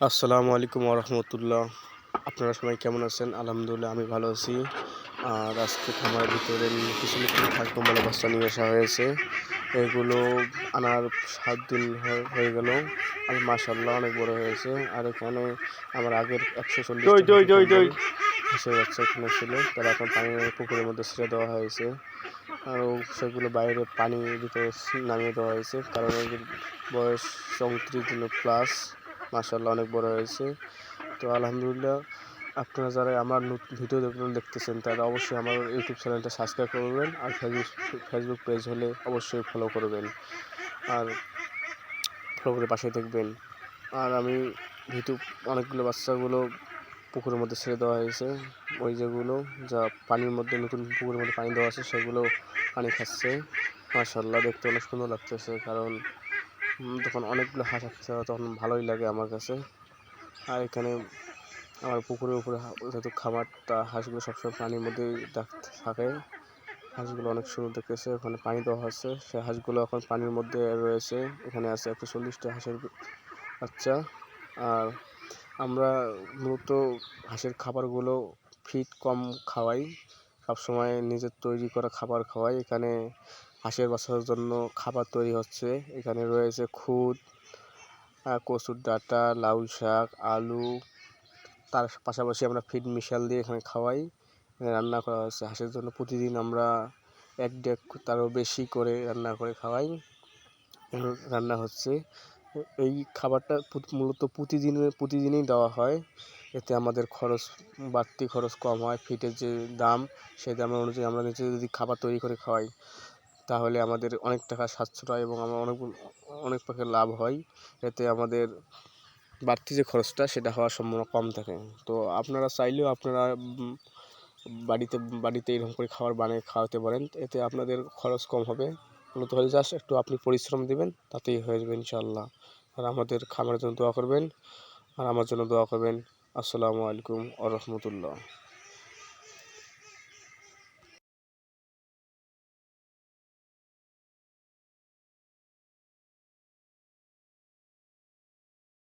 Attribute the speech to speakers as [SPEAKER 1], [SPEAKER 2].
[SPEAKER 1] আসসালামু আলাইকুম রহমতুল্লাহ আপনারা সবাই কেমন আছেন? আলহামদুলিল্লাহ আমি ভালো আছি। আর আজকে খামারের ভিতরে কিছু থাকব বলে বাচ্চা নিয়ে আসা হয়েছে। এগুলো আনার সাত দিন হয়ে- গেল। আর মাসাল্লাহ অনেক বড় হয়েছে। আর এখানে আমার আগের একশো চল্লিশ হাঁসের বাচ্চা এখানে ছিল। তারা এখন পানি পুকুরের মধ্যে ছেড়ে দেওয়া হয়েছে। আর সেগুলো বাইরে পানির ভিতরে নামিয়ে দেওয়া হয়েছে। কারণ এদের বয়স চৌত্রিশ দিন প্লাস মাসাল্লাহ অনেক বড় হয়েছে। তো আলহামদুলিল্লাহ, আপনারা যারা আমার ভিডিও দেখতেছেন, তারা অবশ্যই আমার ইউটিউব চ্যানেলটা সাবস্ক্রাইব করবেন আর ফেসবুক ফেসবুক পেজ হলে অবশ্যই ফলো করবেন। আর ফলো করে পাশে দেখবেন। আর আমি ভিডিও অনেকগুলো বাচ্চাগুলো পুকুরের মধ্যে ছেড়ে দেওয়া হয়েছে, ওই যেগুলো যা পানির মধ্যে, নতুন পুকুরের মধ্যে পানি দেওয়া আছে, সেগুলো পানি খাচ্ছে। মাশাল্লাহ দেখতে অনেক সুন্দর লাগতেছে, কারণ তখন অনেকগুলো হাঁস আসছে তখন ভালোই লাগে আমার কাছে। আর এখানে আমার পুকুরের উপরে যেহেতু খাবারটা হাঁসগুলো সবসময় পানির মধ্যেই থাকে হাঁসগুলো অনেক সুন্দর দেখতেছে, ওখানে পানি দেওয়া হচ্ছে সে হাঁসগুলো এখন পানির মধ্যে রয়েছে, এখানে আছে একশো চল্লিশটা হাঁসের বাচ্চা। আর আমরা মূলত হাঁসের খাবারগুলো ফিট কম খাওয়াই, সবসময় নিজের তৈরি করা খাবার খাওয়াই। এখানে হাঁসের বাচ্চাদের জন্য খাবার তৈরি হচ্ছে। এখানে রয়েছে খুদ কচুর ডাঁটা, লাউ শাক, আলু। তার পাশাপাশি আমরা ফিড মিশাল দিয়ে এখানে খাওয়াই। রান্না করা হচ্ছে। হাঁসের জন্য প্রতিদিন আমরা এক ডেক তারও বেশি করে রান্না করে খাওয়াই। রান্না হচ্ছে। এই খাবারটা মূলত প্রতিদিনের প্রতিদিনই দেওয়া হয়। এতে আমাদের খরচ, বাড়তি খরচ কম হয়। ফিটের যে দাম সেই দামের অনুযায়ী আমরা নিজে যদি খাবার তৈরি করে খাওয়াই। তাহলে আমাদের অনেক টাকা সাশ্রয় এবং আমার অনেক অনেক টাকা লাভ হয়। এতে আমাদের বাড়তি যে খরচটা, সেটা হওয়ার সম্ভাবনা কম থাকে। তো আপনারা চাইলেও আপনারা বাড়িতে বাড়িতে এরকম করে খাবার বানিয়ে খাওয়াতে পারেন। এতে আপনাদের খরচ কম হবে। মূলত হয়ে জাস্ট একটু আপনি পরিশ্রম দেবেন, তাতেই হয়ে যাবে ইনশাল্লাহ আর আমাদের খাবারের জন্য দোয়া করবেন। আর আমার জন্য দোয়া করবেন। আসসালামু আলাইকুম আ রহমতুল্লাহ।